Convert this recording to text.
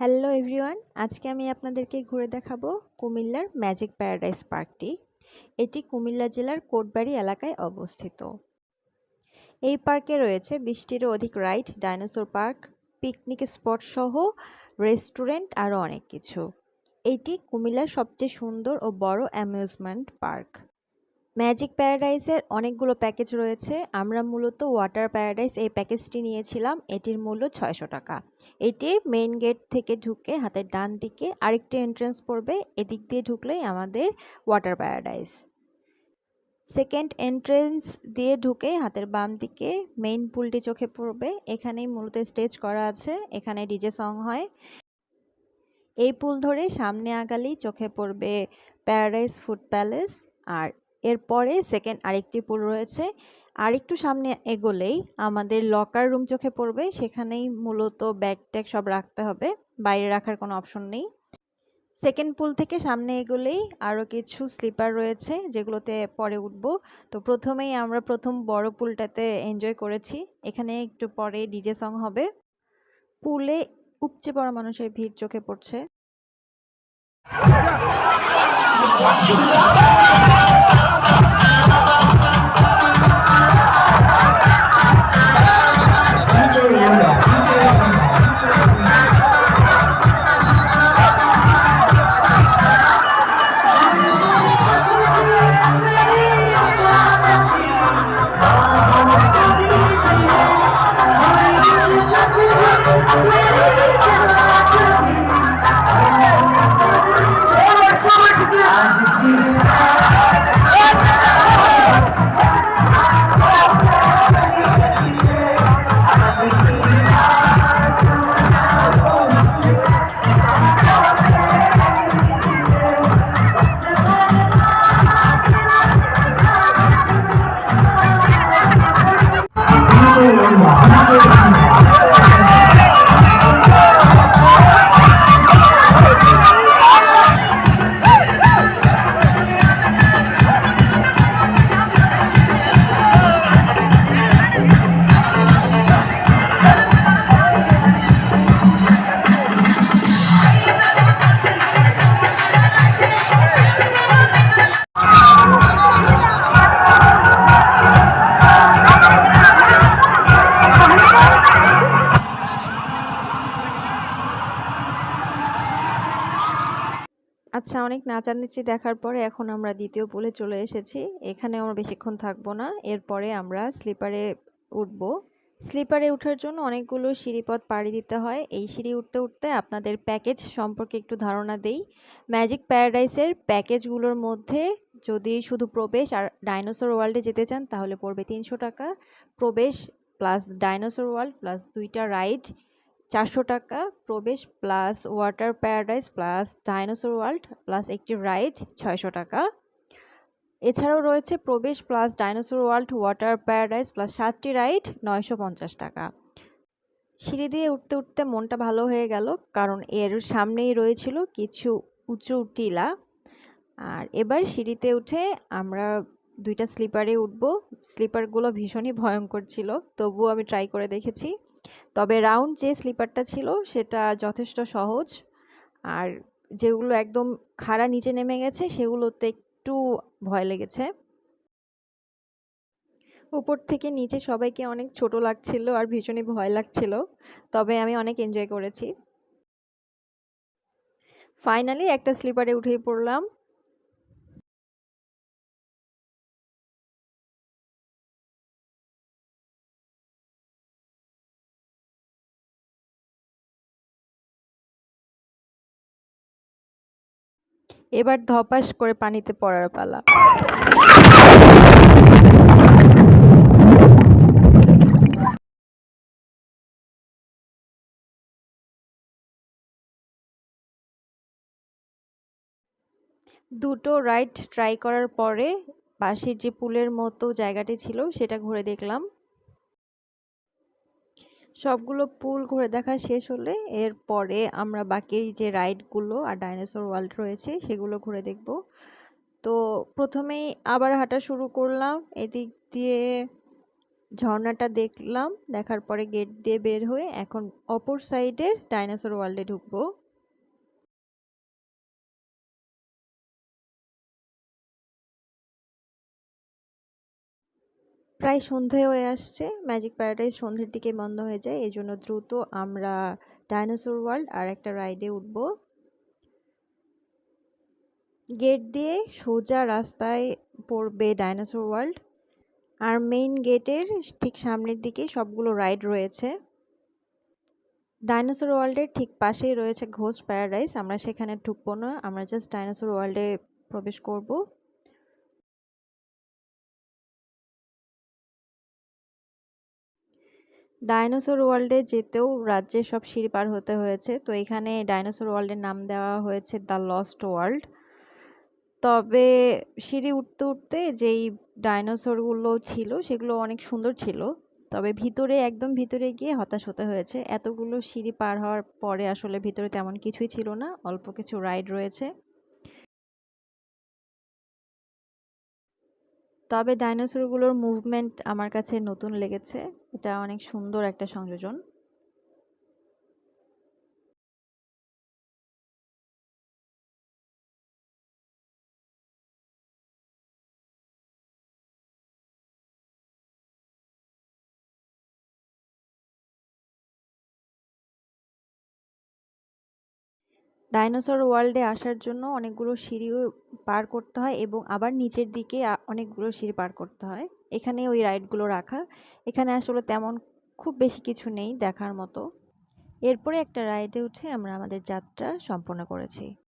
Hello everyone, আজকে আমি আপনাদেরকে ঘুরে দেখাবো কুমিল্লার ম্যাজিক প্যারাডাইস পার্কটি। এটি কুমিল্লা জেলার কোটবাড়ি এলাকায় অবস্থিত। এই পার্কে রয়েছে বিশটিরও অধিক ride, dinosaur park, picnic spot সহ রেস্টুরেন্ট আরও অনেক কিছু। এটি কুমিল্লার সবচেয়ে সুন্দর ও বড় অ্যামিউজমেন্ট পার্ক। ম্যাজিক প্যারাডাইসের অনেকগুলো প্যাকেজ রয়েছে। আমরা মূলত ওয়াটার প্যারাডাইস এই প্যাকেজটি নিয়েছিলাম। এটির মূল্য ছয়শো টাকা। এটি মেইন গেট থেকে ঢুকে হাতের ডান দিকে আরেকটি এন্ট্রেন্স পড়বে। এদিক দিয়ে ঢুকলেই আমাদের ওয়াটার প্যারাডাইস সেকেন্ড এন্ট্রেন্স দিয়ে ঢুকে হাতের বাম দিকে মেইন পুলটি চোখে পড়বে। এখানেই মূলত স্টেজ করা আছে। এখানে ডিজে সং হয়। এই পুল ধরে সামনে আগালেই চোখে পড়বে প্যারাডাইস ফুড প্যালেস আর এরপরে সেকেন্ড আরেকটি পুল রয়েছে। আর একটু সামনে এগোলেই আমাদের লকার রুম চোখে পড়বে, সেখানেই মূলত ব্যাগ ট্যাগ সব রাখতে হবে, বাইরে রাখার কোনো অপশন নেই। সেকেন্ড পুল থেকে সামনে এগোলেই আরও কিছু স্লিপার রয়েছে, যেগুলোতে পরে উঠবো। তো প্রথমেই আমরা প্রথম বড় পুলটাতে এনজয় করেছি, এখানে একটু পরে ডিজে সং হবে। পুলে উপচে পড়া মানুষের ভিড় চোখে পড়ছে। what you want. আচ্ছা অনেক নাচানাচি দেখার পরে এখন আমরা দ্বিতীয় পুলে চলে এসেছি। এখানে আমরা বেশিক্ষণ থাকব না। এরপরে আমরা স্লিপারে উঠব। স্লিপারে ওঠার জন্য অনেকগুলো সিঁড়িপথ পাড়ি দিতে হয়। এই সিঁড়ি উঠতে উঠতে আপনাদের প্যাকেজ সম্পর্কে একটু ধারণা দেই। ম্যাজিক প্যারাডাইসের প্যাকেজগুলোর মধ্যে যদি শুধু প্রবেশ আর ডাইনোসর ওয়ার্ল্ডে যেতে চান, তাহলে পড়বে তিনশো টাকা। প্রবেশ প্লাস ডাইনোসর ওয়ার্ল্ড প্লাস দুইটা রাইড চারশো টাকা, প্রবেশ plus water paradise plus dinosaur world plus একটি রাইড ছয়শো টাকা। এছাড়াও রয়েছে প্রবেশ plus dinosaur world, water paradise plus সাতটি রাইড নয়শো পঞ্চাশ টাকা। সিঁড়ি দিয়ে উঠতে উঠতে মনটা ভালো হয়ে গেল, কারণ এর সামনেই রয়েছিল কিছু উঁচু টিলা। আর এবার সিঁড়িতে উঠে আমরা দুইটা স্লিপারে উঠবো। স্লিপারগুলো ভীষণই ভয়ঙ্কর ছিল, তবুও আমি ট্রাই করে দেখেছি। তবে রাউন্ড যে স্লিপারটা ছিল সেটা যথেষ্ট সহজ। আর যেগুলো একদম খাড়া নিচে নেমে গেছে সেগুলোতে একটু ভয় লেগেছে। উপর থেকে নিচে সবাইকে অনেক ছোট লাগছিল আর ভীষণই ভয় লাগছিল, তবে আমি অনেক এনজয় করেছি। ফাইনালি একটা স্লিপারে উঠেই পড়লাম। এবার ধপাস করে পানিতে পড়ার পালা। দুটো রাইড ট্রাই করার পরে পাশের যে পুলের মতো জায়গাটি ছিল, সেটা ঘুরে দেখলাম। সবগুলো পুল ঘুরে দেখা শেষ হলে এরপরে আমরা বাকি যে রাইডগুলো আর ডাইনোসর ওয়ার্ল্ড রয়েছে, সেগুলো ঘুরে দেখব। তো প্রথমেই আবার হাঁটা শুরু করলাম, এদিক দিয়ে ঝর্ণাটা দেখলাম, দেখার পরে গেট দিয়ে বের হয়ে এখন অপর সাইডের ডাইনোসর ওয়ার্ল্ডে ঢুকবো। প্রায় সন্ধে হয়ে আসছে। ম্যাজিক প্যারাডাইস সন্ধ্যের দিকে বন্ধ হয়ে যায়। এই জন্য দ্রুত আমরা ডাইনোসর ওয়ার্ল্ড আর একটা রাইডে উঠব। গেট দিয়ে সোজা রাস্তায় পড়বে ডাইনোসর ওয়ার্ল্ড আর মেইন গেটের ঠিক সামনের দিকে সবগুলো রাইড রয়েছে। ডাইনোসর ওয়ার্ল্ডের ঠিক পাশেই রয়েছে ঘোস্ট প্যারাডাইস আমরা সেখানে ঢুকবো না। আমরা জাস্ট ডাইনোসর ওয়ার্ল্ডে প্রবেশ করব। ডাইনোসর ওয়ার্ল্ডে যেতেও রাজ্যের সব সিঁড়ি পার হতে হয়েছে। তো এখানে ডাইনোসর ওয়ার্ল্ডের নাম দেওয়া হয়েছে দ্য লস্ট ওয়ার্ল্ড। তবে সিঁড়ি উঠতে উঠতে যেই ডাইনোসরগুলো ছিল, সেগুলো অনেক সুন্দর ছিল। তবে ভিতরে, একদম ভিতরে গিয়ে হতাশ হতে হয়েছে। এতগুলো সিঁড়ি পার হওয়ার পরে আসলে ভিতরে তেমন কিছুই ছিল না। অল্প কিছু রাইড রয়েছে। তবে ডাইনোসরগুলোর মুভমেন্ট আমার কাছে নতুন লেগেছে। এটা অনেক সুন্দর একটা সংযোজন। ডাইনোসর ওয়ার্ল্ডে আসার জন্য অনেকগুলো সিঁড়িও পার করতে হয় এবং আবার নিচের দিকে অনেকগুলো সিঁড়ি পার করতে হয়। এখানে ওই রাইডগুলো রাখা। এখানে আসলে তেমন খুব বেশি কিছু নেই দেখার মতো। এরপরে একটা রাইডে উঠে আমরা আমাদের যাত্রা সম্পন্ন করেছি।